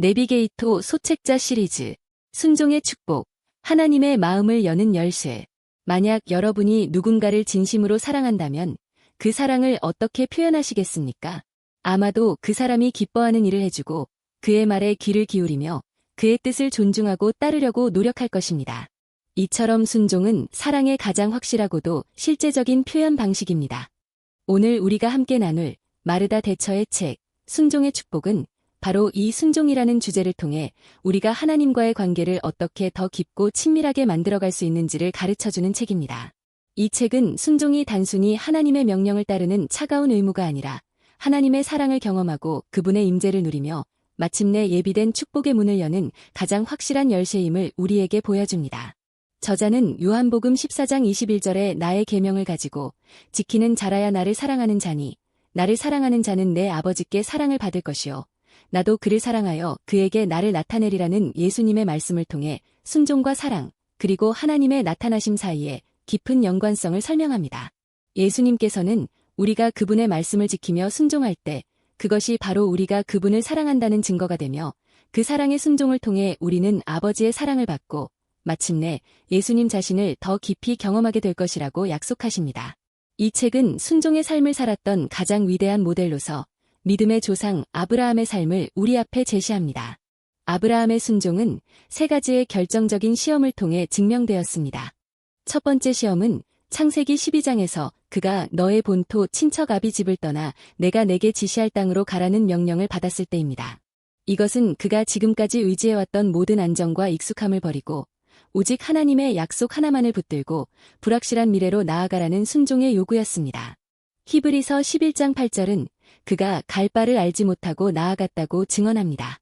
내비게이토 소책자 시리즈 순종의 축복 하나님의 마음을 여는 열쇠 만약 여러분이 누군가를 진심으로 사랑한다면 그 사랑을 어떻게 표현하시겠습니까? 아마도 그 사람이 기뻐하는 일을 해주고 그의 말에 귀를 기울이며 그의 뜻을 존중하고 따르려고 노력할 것입니다. 이처럼 순종은 사랑의 가장 확실하고도 실제적인 표현 방식입니다. 오늘 우리가 함께 나눌 마르다 대처의 책, 순종의 축복은 바로 이 순종이라는 주제를 통해 우리가 하나님과의 관계를 어떻게 더 깊고 친밀하게 만들어갈 수 있는지를 가르쳐주는 책입니다. 이 책은 순종이 단순히 하나님의 명령을 따르는 차가운 의무가 아니라 하나님의 사랑을 경험하고 그분의 임재를 누리며 마침내 예비된 축복의 문을 여는 가장 확실한 열쇠임을 우리에게 보여줍니다. 저자는 요한복음 14장 21절에 나의 계명을 가지고 지키는 자라야 나를 사랑하는 자니 나를 사랑하는 자는 내 아버지께 사랑을 받을 것이요 나도 그를 사랑하여 그에게 나를 나타내리라는 예수님의 말씀을 통해 순종과 사랑 그리고 하나님의 나타나심 사이에 깊은 연관성을 설명합니다. 예수님께서는 우리가 그분의 말씀을 지키며 순종할 때 그것이 바로 우리가 그분을 사랑한다는 증거가 되며 그 사랑의 순종을 통해 우리는 아버지의 사랑을 받고 마침내 예수님 자신을 더 깊이 경험하게 될 것이라고 약속하십니다. 이 책은 순종의 삶을 살았던 가장 위대한 모델로서 믿음의 조상 아브라함의 삶을 우리 앞에 제시합니다. 아브라함의 순종은 세 가지의 결정적인 시험을 통해 증명되었습니다. 첫 번째 시험은 창세기 12장에서 그가 너의 본토 친척 아비 집을 떠나 내가 내게 지시할 땅으로 가라는 명령을 받았을 때입니다. 이것은 그가 지금까지 의지해왔던 모든 안정과 익숙함을 버리고 오직 하나님의 약속 하나만을 붙들고 불확실한 미래로 나아가라는 순종의 요구였습니다. 히브리서 11장 8절은 그가 갈 바를 알지 못하고 나아갔다고 증언합니다.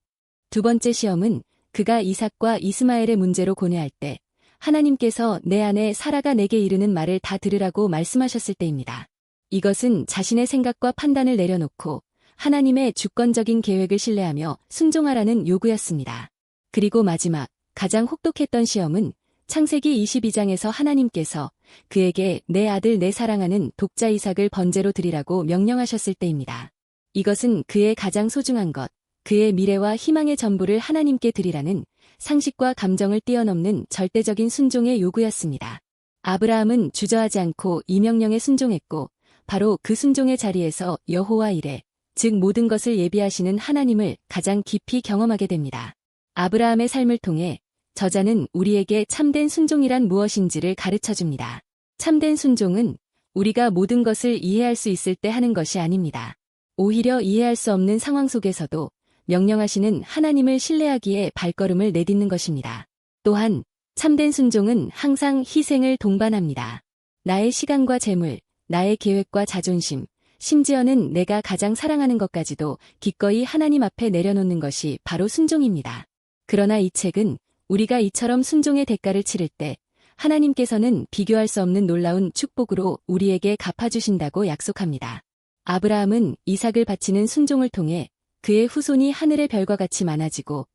두 번째 시험은 그가 이삭과 이스마엘의 문제로 고뇌할 때 하나님께서 내 안에 사라가 내게 이르는 말을 다 들으라고 말씀하셨을 때입니다. 이것은 자신의 생각과 판단을 내려놓고 하나님의 주권적인 계획을 신뢰하며 순종하라는 요구였습니다. 그리고 마지막, 가장 혹독했던 시험은 창세기 22장에서 하나님께서 그에게 내 아들 내 사랑하는 독자 이삭을 번제로 드리라고 명령하셨을 때입니다. 이것은 그의 가장 소중한 것, 그의 미래와 희망의 전부를 하나님께 드리라는 상식과 감정을 뛰어넘는 절대적인 순종의 요구였습니다. 아브라함은 주저하지 않고 이 명령에 순종했고 바로 그 순종의 자리에서 여호와 이래 즉 모든 것을 예비하시는 하나님을 가장 깊이 경험하게 됩니다. 아브라함의 삶을 통해 저자는 우리에게 참된 순종이란 무엇인지를 가르쳐 줍니다. 참된 순종은 우리가 모든 것을 이해할 수 있을 때 하는 것이 아닙니다. 오히려 이해할 수 없는 상황 속에서도 명령하시는 하나님을 신뢰하기에 발걸음을 내딛는 것입니다. 또한 참된 순종은 항상 희생을 동반합니다. 나의 시간과 재물, 나의 계획과 자존심, 심지어는 내가 가장 사랑하는 것까지도 기꺼이 하나님 앞에 내려놓는 것이 바로 순종입니다. 그러나 이 책은 우리가 이처럼 순종의 대가를 치를 때 하나님께서는 비교할 수 없는 놀라운 축복으로 우리에게 갚아주신다고 약속합니다. 아브라함은 이삭을 바치는 순종을 통해 그의 후손이 하늘의 별과 같이 많아지고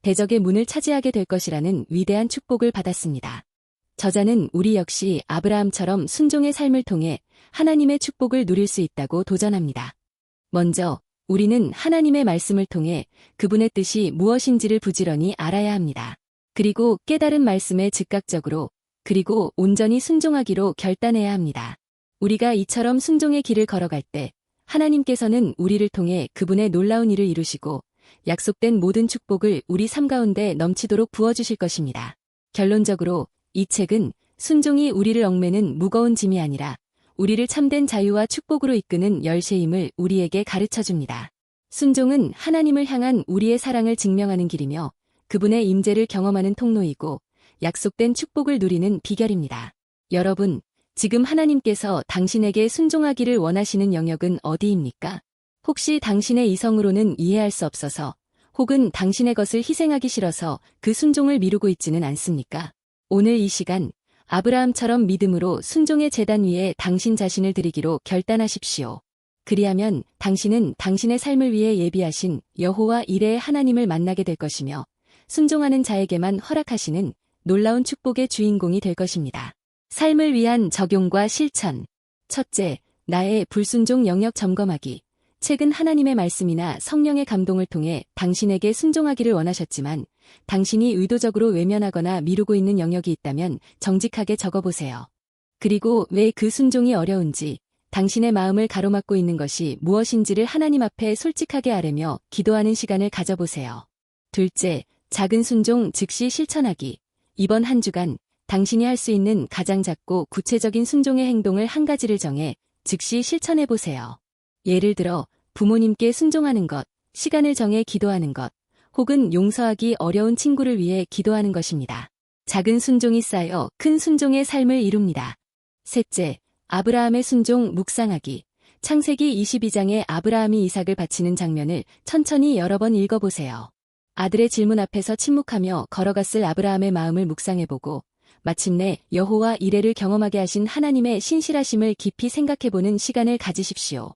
대적의 문을 차지하게 될 것이라는 위대한 축복을 받았습니다. 저자는 우리 역시 아브라함처럼 순종의 삶을 통해 하나님의 축복을 누릴 수 있다고 도전합니다. 먼저 우리는 하나님의 말씀을 통해 그분의 뜻이 무엇인지를 부지런히 알아야 합니다. 그리고 깨달은 말씀에 즉각적으로 그리고 온전히 순종하기로 결단해야 합니다. 우리가 이처럼 순종의 길을 걸어갈 때 하나님께서는 우리를 통해 그분의 놀라운 일을 이루시고 약속된 모든 축복을 우리 삶 가운데 넘치도록 부어주실 것입니다. 결론적으로 이 책은 순종이 우리를 얽매는 무거운 짐이 아니라 우리를 참된 자유와 축복으로 이끄는 열쇠임을 우리에게 가르쳐 줍니다. 순종은 하나님을 향한 우리의 사랑을 증명하는 길이며 그분의 임재를 경험하는 통로이고 약속된 축복을 누리는 비결입니다. 여러분, 지금 하나님께서 당신에게 순종하기를 원하시는 영역은 어디입니까? 혹시 당신의 이성으로는 이해할 수 없어서 혹은 당신의 것을 희생하기 싫어서 그 순종을 미루고 있지는 않습니까? 오늘 이 시간 아브라함처럼 믿음으로 순종의 재단 위에 당신 자신을 드리기로 결단하십시오. 그리하면 당신은 당신의 삶을 위해 예비하신 여호와 이레의 하나님을 만나게 될 것이며 순종하는 자에게만 허락하시는 놀라운 축복의 주인공이 될 것입니다. 삶을 위한 적용과 실천. 첫째, 나의 불순종 영역 점검하기. 최근 하나님의 말씀이나 성령의 감동을 통해 당신에게 순종하기를 원하셨지만 당신이 의도적으로 외면하거나 미루고 있는 영역이 있다면 정직하게 적어보세요. 그리고 왜 그 순종이 어려운지, 당신의 마음을 가로막고 있는 것이 무엇인지를 하나님 앞에 솔직하게 아뢰며 기도하는 시간을 가져보세요. 둘째, 작은 순종 즉시 실천하기. 이번 한 주간 당신이 할 수 있는 가장 작고 구체적인 순종의 행동을 한 가지를 정해 즉시 실천해 보세요. 예를 들어 부모님께 순종하는 것, 시간을 정해 기도하는 것, 혹은 용서하기 어려운 친구를 위해 기도하는 것입니다. 작은 순종이 쌓여 큰 순종의 삶을 이룹니다. 셋째, 아브라함의 순종 묵상하기. 창세기 22장에 아브라함이 이삭을 바치는 장면을 천천히 여러 번 읽어보세요. 아들의 질문 앞에서 침묵하며 걸어갔을 아브라함의 마음을 묵상해보고 마침내 여호와 이레를 경험하게 하신 하나님의 신실하심을 깊이 생각해보는 시간을 가지십시오.